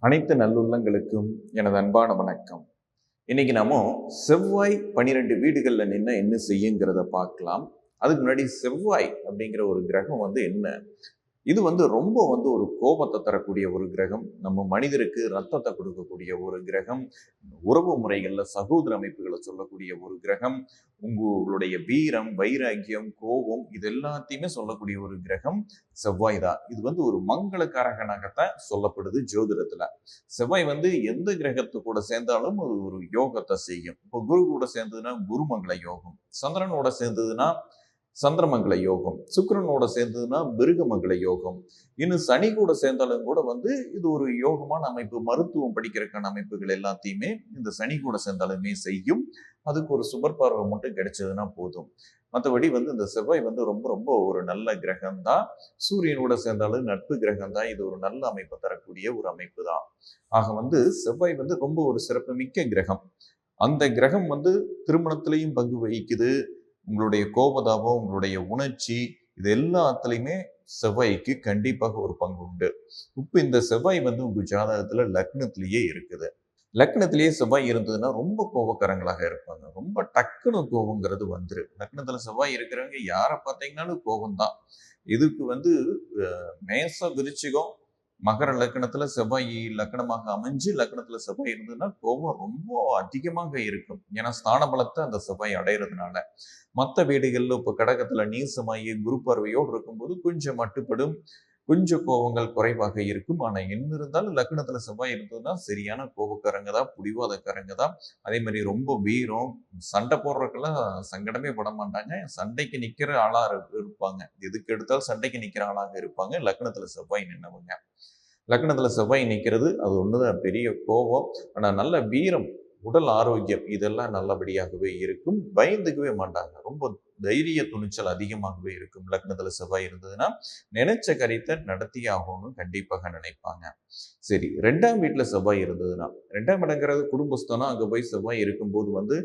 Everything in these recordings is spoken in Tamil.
அனைத்து நல்லுள்ளங்களுக்கும் எனது அன்பான வணக்கம். இன்னைக்கு நாம செவ்வாய் பன்னிரெண்டு வீடுகள்ல நின்று என்ன செய்யுங்கிறத பார்க்கலாம். அதுக்கு முன்னாடி செவ்வாய் அப்படிங்கிற ஒரு கிரகம் வந்து என்ன? இது வந்து ரொம்ப வந்து ஒரு கோபத்தை தரக்கூடிய ஒரு கிரகம். நம்ம மனிதருக்கு ரத்தத்தை கொடுக்கக்கூடிய ஒரு கிரகம். உறவு முறைகளில் சகோதர அமைப்புகளை சொல்லக்கூடிய ஒரு கிரகம். உங்களுடைய வீரம் வைராக்கியம் கோபம் இது எல்லாத்தையுமே சொல்லக்கூடிய ஒரு கிரகம் செவ்வாய் தான். இது வந்து ஒரு மங்களக்காரகனாகத்தான் சொல்லப்படுது ஜோதிடத்தில். செவ்வாய் வந்து எந்த கிரகத்து கூட சேர்ந்தாலும் அது ஒரு யோகத்தை செய்யும். இப்போ குரு கூட சேர்ந்ததுன்னா குருமங்கள யோகம். சந்திரனோட சேர்ந்ததுன்னா சந்திரமங்கல யோகம். சுக்கரனோட சேர்ந்ததுன்னா மிருகமங்கல யோகம். இன்னும் சனி கூட சேர்ந்தாலும் கூட வந்து இது ஒரு யோகமான அமைப்பு. மருத்துவம் படிக்கிறதுக்கான அமைப்புகள் எல்லாத்தையுமே இந்த சனி கூட சேர்ந்தாலுமே செய்யும். அதுக்கு ஒரு சுபர் பார்வை மட்டும் கிடைச்சதுன்னா போதும். மற்றபடி வந்து இந்த செவ்வாய் வந்து ரொம்ப ரொம்ப ஒரு நல்ல கிரகம் தான் சூரியனோட சேர்ந்தாலும் நட்பு கிரகம் தான் இது ஒரு நல்ல அமைப்பை தரக்கூடிய ஒரு அமைப்பு தான் ஆக வந்து செவ்வாய் வந்து ரொம்ப ஒரு சிறப்புமிக்க கிரகம். அந்த கிரகம் வந்து திருமணத்திலையும் பங்கு வகிக்குது. உங்களுடைய கோபதாபம் உங்களுடைய உணர்ச்சி இது எல்லாத்துலேயுமே செவ்வாய்க்கு கண்டிப்பாக ஒரு பங்கு உண்டு. இப்போ இந்த செவ்வாய் வந்து உங்கள் ஜாதகத்தில் லக்னத்திலேயே இருக்குது. லக்னத்திலேயே செவ்வாய் இருந்ததுன்னா ரொம்ப கோபக்காரங்களாக இருப்பாங்க. ரொம்ப டக்குன்னு கோபங்கிறது வந்துரு. லக்னத்தில் செவ்வாய் இருக்கிறவங்க யாரை பார்த்தீங்கன்னாலும் கோபம்தான். இதுக்கு வந்து மேச விருச்சிகம் மகர லக்னத்துல செவ்வாய் லக்னமாக அமைஞ்சு லக்னத்துல செவ்வாய் இருந்ததுன்னா கோபம் ரொம்ப அதிகமாக இருக்கும். ஏன்னா ஸ்தான பலத்தை அந்த செவ்வாய் அடையிறதுனால. மற்ற வீடுகளில் இப்போ கடகத்துல நீசமாகி குரு பார்வையோடு இருக்கும்போது கொஞ்சம் மட்டுப்படும். கொஞ்சம் கோபங்கள் குறைவாக இருக்கும். ஆனால் என்ன இருந்தாலும் லக்னத்தில் செவ்வாய் இருந்ததுன்னா சரியான கோபக்காரங்க தான் புடிவாதக்காரங்க தான். அதே மாதிரி ரொம்ப வீரம் சண்டை போடுறதுக்கெல்லாம் சங்கடமே பட மாட்டாங்க. சண்டைக்கு நிற்கிற ஆளாக இரு- இருப்பாங்க. எதுக்கு எடுத்தாலும் சண்டைக்கு நிற்கிற ஆளாக இருப்பாங்க. லக்னத்தில் செவ்வாய் நின்னவங்க. லக்னத்தில் செவ்வாய் நிற்கிறது அது ஒன்று தான் பெரிய கோபம். ஆனால் நல்ல வீரம் உடல் ஆரோக்கியம் இதெல்லாம் நல்லபடியாகவே இருக்கும். பயந்துக்கவே மாட்டாங்க. ரொம்ப தைரிய துணிச்சல் அதிகமாகவே இருக்கும். லக்னத்தில் செவ்வாய் இருந்ததுன்னா நினைச்ச கருத்தை நடத்தியே ஆகணும்னு கண்டிப்பாக நினைப்பாங்க. சரி ரெண்டாம் வீட்டில் செவ்வாய் இருந்ததுன்னா ரெண்டாம் இடங்கிறது குடும்பஸ்தானம் அங்கே போய் செவ்வாய் இருக்கும்போது வந்து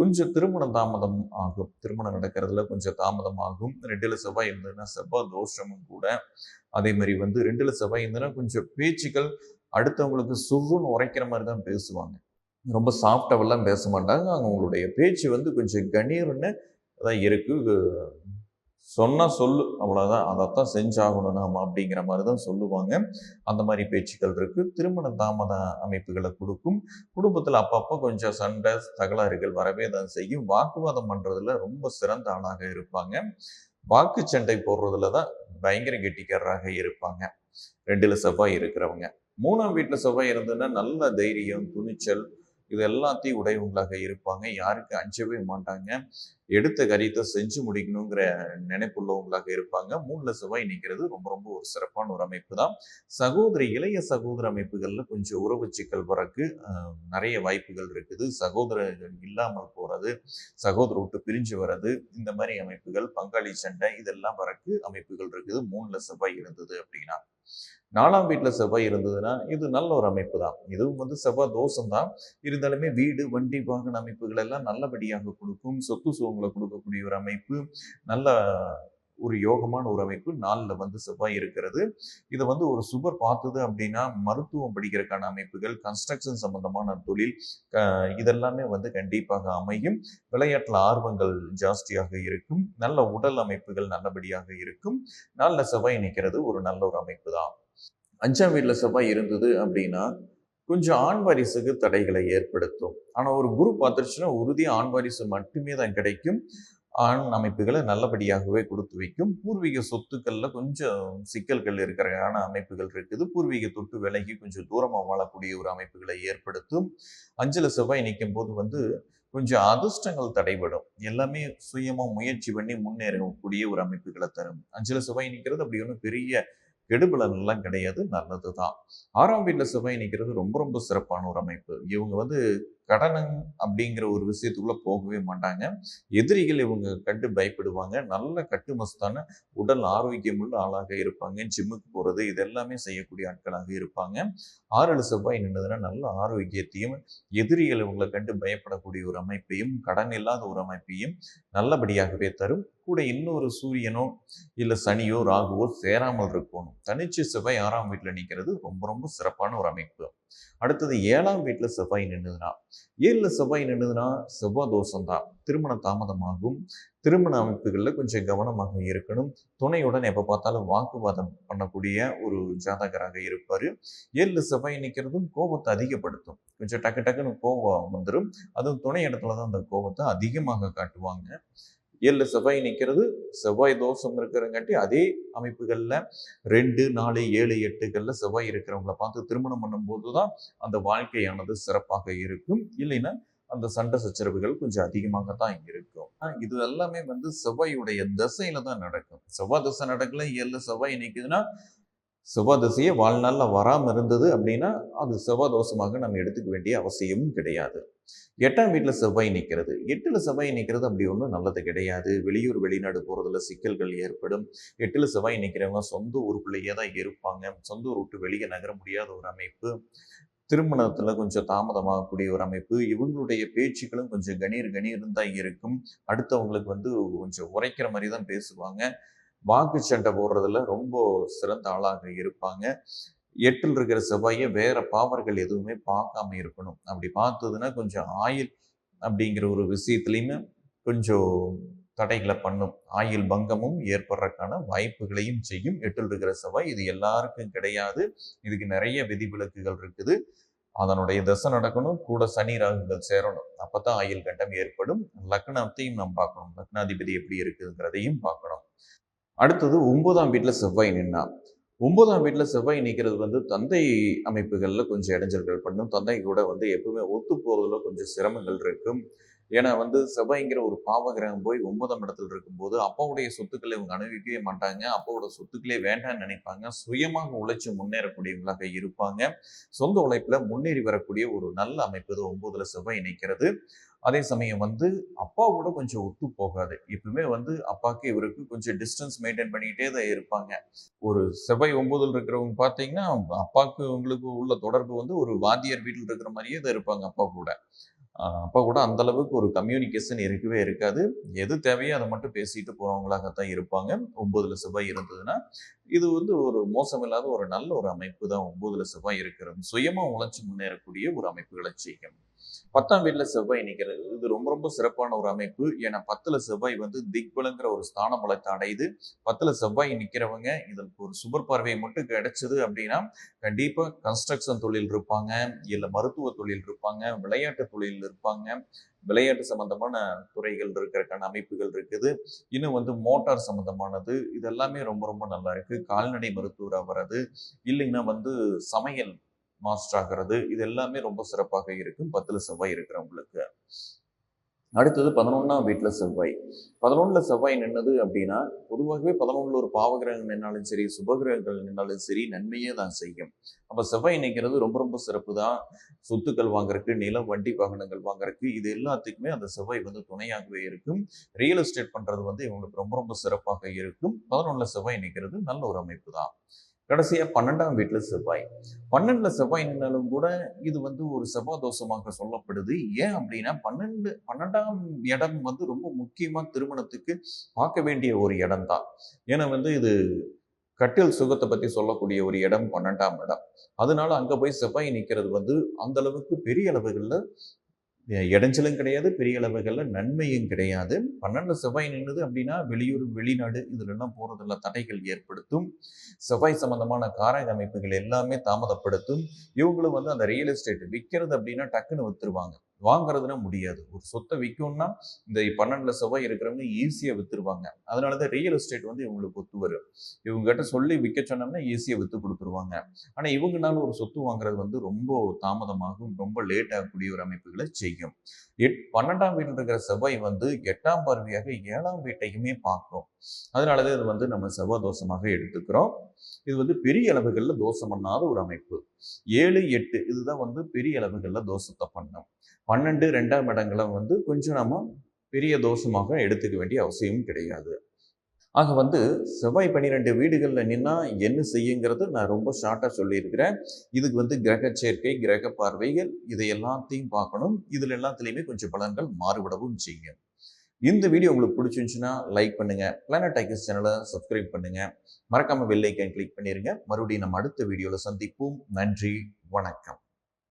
கொஞ்சம் திருமணம் தாமதம் ஆகும். திருமணம் நடக்கிறதுல கொஞ்சம் தாமதம் ஆகும். ரெண்டில் செவ்வாய் இருந்ததுன்னா செவ்வாய் தோஷமும் கூட. அதே மாதிரி வந்து ரெண்டில் செவ்வாய் இருந்ததுன்னா கொஞ்சம் பேச்சுக்கள் அடுத்தவங்களுக்கு சுருன்னு உரைக்கிற மாதிரி தான் பேசுவாங்க. ரொம்ப சாஃப்டாவெல்லாம் பேச மாட்டாங்க. அவங்களுடைய பேச்சு வந்து கொஞ்சம் கணீர்னு தான் இருக்குது சொன்னால் சொல்லு. அவ்வளோதான் அதைத்தான் செஞ்சாகணும் நாம் அப்படிங்கிற மாதிரி தான் சொல்லுவாங்க. அந்த மாதிரி பேச்சுக்கள் இருக்குது திருமண தாமத அமைப்புகளை கொடுக்கும். குடும்பத்தில் அப்பப்போ கொஞ்சம் சண்டை தகராறுகள் வரவே தான் செய்யும். வாக்குவாதம் பண்ணுறதுல ரொம்ப சிறந்த ஆளாக இருப்பாங்க. வாக்கு சண்டை போடுறதுல தான் பயங்கர கெட்டிக்காரராக இருப்பாங்க. ரெண்டில் செவ்வாய் இருக்கிறவங்க. மூணாம் வீட்டில் செவ்வாய் இருந்ததுன்னா நல்ல தைரியம் துணிச்சல் இது எல்லாத்தையும் உடையவங்களாக இருப்பாங்க. யாருக்கு அஞ்சவே மாட்டாங்க. எடுத்த காரியத்தை செஞ்சு முடிக்கணுங்கிற நினைப்புள்ளவங்களாக இருப்பாங்க. மூணுல செவ்வாய் நிற்கிறது ரொம்ப ரொம்ப ஒரு சிறப்பான ஒரு அமைப்பு தான். சகோதரி இளைய சகோதர அமைப்புகளில் கொஞ்சம் உறவு சிக்கல் வரக்கு நிறைய வாய்ப்புகள் இருக்குது. சகோதரர்கள் இல்லாமல் போறது சகோதர விட்டு பிரிஞ்சு வர்றது இந்த மாதிரி அமைப்புகள் பங்காளி சண்டை இதெல்லாம் வரக்கு அமைப்புகள் இருக்குது. மூணுல செவ்வாய் இருந்தது அப்படின்னா. நாலாம் வீட்டுல செவ்வாய் இருந்ததுன்னா இது நல்ல ஒரு அமைப்பு தான் இதுவும் வந்து செவ்வாய் தோஷம் தான் இருந்தாலுமே வீடு வண்டி வாகன அமைப்புகள் எல்லாம் நல்லபடியாக கொடுக்கும். சொத்து சுகங்களை கொடுக்கக்கூடிய ஒரு அமைப்பு. நல்ல ஒரு யோகமான ஒரு அமைப்பு நாளில் வந்து செவ்வாய் இருக்கிறது. இதை வந்து ஒரு சுபர் பார்த்தது அப்படின்னா மருத்துவம் படிக்கிறதுக்கான அமைப்புகள் கன்ஸ்ட்ரக்ஷன் சம்பந்தமான தொழில் இதெல்லாமே வந்து கண்டிப்பாக அமையும். விளையாட்டில் ஆர்வங்கள் ஜாஸ்தியாக இருக்கும். நல்ல உடல் அமைப்புகள் நல்லபடியாக இருக்கும். நாளில் செவ்வாய் நிற்கிறது ஒரு நல்ல ஒரு அமைப்பு தான். அஞ்சாம் வீட்டில் செவ்வாய் இருந்தது அப்படின்னா கொஞ்சம் ஆண் வாரிசுக்கு தடைகளை ஏற்படுத்தும். ஆனால் ஒரு குரு பார்த்துருச்சுன்னா உறுதி ஆண் வாரிசு மட்டுமே தான் கிடைக்கும். ஆண் அமைப்புகளை நல்லபடியாகவே கொடுத்து வைக்கும். பூர்வீக சொத்துக்களில் கொஞ்சம் சிக்கல்கள் இருக்கிறான அமைப்புகள் இருக்குது. பூர்வீக தொட்டு விலகி கொஞ்சம் தூரமாக வாழக்கூடிய ஒரு அமைப்புகளை ஏற்படுத்தும். அஞ்சல செவ்வாய் நிற்கும் போது வந்து கொஞ்சம் அதிர்ஷ்டங்கள் தடைபடும். எல்லாமே சுயமாக முயற்சி பண்ணி முன்னேறக்கூடிய ஒரு அமைப்புகளை தரும். அஞ்சல செவ்வாய் நிற்கிறது அப்படி ஒன்றும் பெரிய கெடுபலன்லாம் கிடையாது. நல்லது தான் ஆறாம் வீட்டில் செவ்வாய் நிற்கிறது ரொம்ப ரொம்ப சிறப்பான ஒரு அமைப்பு. இவங்க வந்து கடனம் அப்படிங்கிற ஒரு விஷயத்துக்குள்ள போகவே மாட்டாங்க. எதிரிகள் இவங்க கண்டு பயப்படுவாங்க. நல்ல கட்டுமஸ்தான உடல் ஆரோக்கியமுள்ள ஆளாக இருப்பாங்க. ஜிம்முக்கு போறது இதெல்லாமே செய்யக்கூடிய ஆட்களாக இருப்பாங்க. ஆறல் செவ்வாய் நின்றதுன்னா நல்ல ஆரோக்கியத்தையும் எதிரிகள் இவங்களை கண்டு பயப்படக்கூடிய ஒரு அமைப்பையும் கடன் இல்லாத ஒரு அமைப்பையும் நல்லபடியாகவே தரும். கூட இன்னொரு சூரியனோ இல்லை சனியோ ராகுவோ சேராமல் இருக்கணும். தனிச்சு செவ்வாய் ஆறாம் வீட்டில் நிற்கிறது ரொம்ப ரொம்ப சிறப்பான ஒரு அமைப்பு. அடுத்தது ஏழாம் வீட்டில் செவ்வாய் நின்றுதுன்னா. ஏழில் செவ்வாய் நின்றுதுன்னா செவ்வாய் தோஷம் தான் திருமண தாமதமாகும். திருமண அமைப்புகளில் கொஞ்சம் கவனமாக இருக்கணும். துணையுடன் எப்போ பார்த்தாலும் வாக்குவாதம் பண்ணக்கூடிய ஒரு ஜாதகராக இருப்பார். ஏழில் செவ்வாய் நிற்கிறதும் கோபத்தை அதிகப்படுத்தும். கொஞ்சம் டக்கு டக்குன்னு கோபம் வந்துடும் அதுவும் துணை இடத்துல தான் அந்த கோபத்தை அதிகமாக காட்டுவாங்க. ஏழுல செவ்வாய் நிற்கிறது. செவ்வாய் தோஷம் இருக்கிறங்காட்டி அதே அமைப்புகளில் ரெண்டு நாலு ஏழு எட்டுகளில் செவ்வாய் இருக்கிறவங்கள பார்த்து திருமணம் பண்ணும்போது தான் அந்த வாழ்க்கையானது சிறப்பாக இருக்கும். இல்லைன்னா அந்த சண்டை சச்சரவுகள் கொஞ்சம் அதிகமாக தான் இருக்கும் இது எல்லாமே வந்து செவ்வாயுடைய தசையில தான் நடக்கும். செவ்வாய் தசை நடக்கல ஏழு செவ்வாய் நிற்குதுன்னா செவ்வாய் வாழ்நாளில் வராமல் இருந்தது அப்படின்னா அது செவ்வாய் தோஷமாக நம்ம எடுத்துக்க வேண்டிய அவசியமும் கிடையாது. எட்டாம் வீட்டில் செவ்வாய் நிற்கிறது எட்டில் செவ்வாய் நிற்கிறது அப்படி ஒன்றும் நல்லது கிடையாது. வெளியூர் வெளிநாடு போகிறதுல சிக்கல்கள் ஏற்படும். எட்டில் செவ்வாய் நிற்கிறவங்க சொந்த ஊருக்குள்ளேயே தான் இருப்பாங்க. சொந்த ஊர் விட்டு வெளியே நகர முடியாத ஒரு அமைப்பு. திருமணத்தில் கொஞ்சம் தாமதமாகக்கூடிய ஒரு அமைப்பு. இவங்களுடைய பேச்சுக்களும் கொஞ்சம் கணீர் கணீர் தான் இருக்கும். அடுத்தவங்களுக்கு வந்து கொஞ்சம் உரைக்கிற மாதிரி தான் பேசுவாங்க. வாக்கு சண்டை போடுறதுல ரொம்ப சிறந்த ஆளாக இருப்பாங்க. எட்டில் இருக்கிற செவ்வாயை வேற பாவர்கள் எதுவுமே பார்க்காம இருக்கணும். அப்படி பார்த்ததுன்னா கொஞ்சம் ஆயில் அப்படிங்கிற ஒரு விஷயத்துலையுமே கொஞ்சம் தடைகளை பண்ணும். ஆயில் பங்கமும் ஏற்படுறதுக்கான வாய்ப்புகளையும் செய்யும். எட்டில் இருக்கிற செவ்வாய் இது எல்லாருக்கும் கிடையாது. இதுக்கு நிறைய விதிவிலக்குகள் இருக்குது. அதனுடைய தசை நடக்கணும். கூட சனி ராகுகள் சேரணும். அப்போ தான் ஆயில் கண்டம் ஏற்படும். லக்னத்தையும் நாம் பார்க்கணும். லக்னாதிபதி எப்படி இருக்குதுங்கிறதையும் பார்க்கணும். அடுத்தது ஒன்பதாம் வீட்டில் செவ்வாய் நின்னா. ஒன்பதாம் வீட்டில் செவ்வாய் நிற்கிறது வந்து தந்தை அமைப்புகளில் கொஞ்சம் இடைஞ்சல்கள் பண்ணும். தந்தை கூட வந்து எப்பவுமே ஒத்து போகிறதுல கொஞ்சம் சிரமங்கள் இருக்கும். ஏன்னா வந்து செவ்வாய்ங்கிற ஒரு பாவகிரகம் போய் ஒன்பதாம் இடத்துல இருக்கும்போது அப்பாவுடைய சொத்துக்களை இவங்க அனுபவிக்கவே மாட்டாங்க. அப்பாவோட சொத்துக்களே வேண்டாம்னு நினைப்பாங்க. சுயமாக உழைச்சி முன்னேறக்கூடியவங்களாக இருப்பாங்க. சொந்த உழைப்பில் முன்னேறி வரக்கூடிய ஒரு நல்ல அமைப்பு ஒன்பதுல செவ்வாய் நிற்கிறது அதே சமயம் வந்து அப்பாவோட கொஞ்சம் ஒத்து போகாது. எப்பவுமே வந்து அப்பாவுக்கு இவருக்கு கொஞ்சம் டிஸ்டன்ஸ் மெயின்டைன் பண்ணிக்கிட்டே தான் இருப்பாங்க. ஒரு செவ்வாய் ஒம்பதில் இருக்கிறவங்க பார்த்தீங்கன்னா அப்பாவுக்கு உங்களுக்கு உள்ள தொடர்பு வந்து ஒரு வாத்தியார் வீட்டில் இருக்கிற மாதிரியே தான் இருப்பாங்க அப்பா கூட. அப்பா கூட அந்த அளவுக்கு ஒரு கம்யூனிகேஷன் இருக்கவே இருக்காது. எது தேவையோ அதை மட்டும் பேசிட்டு போறவங்களாகத்தான் இருப்பாங்க. ஒன்பதுல செவ்வாய் இருந்ததுன்னா இது வந்து ஒரு மோசமில்லாத ஒரு நல்ல ஒரு அமைப்பு தான். ஒன்பதுல செவ்வாய் இருக்கிறது. சுயமா உழைச்சி முன்னேறக்கூடிய ஒரு அமைப்புகளை செய்யும். பத்தாம் வீட்டில் செவ்வாய் நிற்கிறது இது ரொம்ப ரொம்ப சிறப்பான ஒரு அமைப்பு. ஏன்னா பத்துல செவ்வாய் வந்து திக்பலங்கிற ஒரு ஸ்தான பலத்தை அடையுது. பத்துல செவ்வாய் நிற்கிறவங்க இதற்கு ஒரு சுபர் பார்வை மட்டும் கிடைச்சது அப்படின்னா கண்டிப்பாக கன்ஸ்ட்ரக்ஷன் தொழில் இருப்பாங்க. இல்லை மருத்துவ தொழில் இருப்பாங்க. விளையாட்டு தொழில் இருப்பாங்க. விளையாட்டு சம்பந்தமான துறைகள் இருக்கிறக்கான அமைப்புகள் இருக்குது. இன்னும் வந்து மோட்டார் சம்பந்தமானது. இதெல்லாமே ரொம்ப ரொம்ப நல்லா இருக்கு. கால்நடை மருத்துவராக வர்றது இல்லைன்னா வந்து சமையல் மாஸ்டர் ஆகிறது. இது எல்லாமே ரொம்ப சிறப்பாக இருக்கும். பத்துல செவ்வாய் இருக்கிறவங்களுக்கு. அடுத்தது பதினொன்றாம் வீட்டில் செவ்வாய். பதினொன்றில் செவ்வாய் நின்னது அப்படின்னா பொதுவாகவே பதினொன்றில் ஒரு பாவகிரகம் நின்னாலும் சரி சுபகிரகங்கள் நின்னாலும் சரி நன்மையே தான் செய்யும். அப்போ செவ்வாய் நிற்கிறது ரொம்ப ரொம்ப சிறப்பு தான். சொத்துக்கள் வாங்குறதுக்கு நிலம் வண்டி வாகனங்கள் வாங்குறதுக்கு இது எல்லாத்துக்குமே அந்த செவ்வாய் வந்து துணையாகவே இருக்கும். ரியல் எஸ்டேட் பண்ணுறது வந்து இவங்களுக்கு ரொம்ப ரொம்ப சிறப்பாக இருக்கும். பதினொன்றில் செவ்வாய் நிற்கிறது நல்ல ஒரு அமைப்பு தான். கடைசியாக பன்னெண்டாம் வீட்டில் செவ்வாய். பன்னெண்டில் செவ்வாய் நின்னாலும் கூட இது வந்து ஒரு செவ்வாய் தோஷமாக சொல்லப்படுது. ஏன் அப்படின்னா பன்னெண்டு பன்னெண்டாம் இடம் வந்து ரொம்ப முக்கியமாக திருமணத்துக்கு பார்க்க வேண்டிய ஒரு இடம் தான் ஏன்னா வந்து இது கட்டில் சுகத்தை பற்றி சொல்லக்கூடிய ஒரு இடம் பன்னெண்டாம் இடம். அதனால அங்கே போய் செவ்வாய் நிற்கிறது வந்து அந்த அளவுக்கு பெரிய அளவுகளில் இடைஞ்சலும் கிடையாது பெரிய அளவுகளில் நன்மையும் கிடையாது. பன்னெண்டு செவ்வாய் நின்றுது அப்படின்னா வெளியூர் வெளிநாடு இதிலெல்லாம் போகிறதுல தடைகள் ஏற்படுத்தும். செவ்வாய் சம்பந்தமான காரக அமைப்புகள் எல்லாமே தாமதப்படுத்தும். இவங்களும் வந்து அந்த ரியல் எஸ்டேட் விற்கிறது அப்படின்னா டக்குன்னு வித்துருவாங்க. வாங்குறதுனா முடியாது. ஒரு சொத்தை விற்கும்னா இந்த பன்னெண்டுல செவ்வாய் இருக்கிறவங்க ஈஸியாக வித்துருவாங்க. அதனால தான் ரியல் எஸ்டேட் வந்து இவங்களுக்கு ஒத்து வரும். இவங்ககிட்ட சொல்லி விற்க சொன்னோம்னா ஈஸியாக வித்து கொடுத்துருவாங்க. ஆனால் இவங்கனால ஒரு சொத்து வாங்குறது வந்து ரொம்ப தாமதமாகும் ரொம்ப லேட் ஆகக்கூடிய ஒரு அமைப்புகளை செய்யும். எட் பன்னெண்டாம் வீட்டில் இருக்கிற செவ்வாய் வந்து எட்டாம் பார்வையாக ஏழாம் வீட்டையுமே பார்க்கும். அதனால தான் இது வந்து நம்ம செவ்வாய் தோஷமாக எடுத்துக்கிறோம். இது வந்து பெரிய அளவுகளில் தோஷம் பண்ணாத ஒரு அமைப்பு. ஏழு எட்டு இதுதான் வந்து பெரிய அளவுகளில் தோஷத்தை பண்ணும். பன்னெண்டு ரெண்டாம் இடங்களை வந்து கொஞ்சம் நம்ம பெரிய தோஷமாக எடுத்துக்க வேண்டிய அவசியம் கிடையாது. ஆக வந்து செவ்வாய் பன்னிரெண்டு வீடுகளில் நின்னா என்ன செய்யுங்கிறது நான் ரொம்ப ஷார்ட்டாக சொல்லியிருக்கிறேன். இதுக்கு வந்து கிரக சேர்க்கை கிரக பார்வைகள் இதை எல்லாத்தையும் பார்க்கணும். இதில் எல்லாத்துலேயுமே கொஞ்சம் பலன்கள் மாறுபடவும் செய்யும். இந்த வீடியோ உங்களுக்கு பிடிச்சிருந்துச்சுன்னா லைக் பண்ணுங்கள் பிளானட் ஐக்கஸ் சேனலை சப்ஸ்கிரைப் பண்ணுங்கள் மறக்காமல் வெள்ளைக்கன் கிளிக் பண்ணிடுங்க மறுபடியும் நம்ம அடுத்த வீடியோவில் சந்திப்போம். நன்றி. வணக்கம்.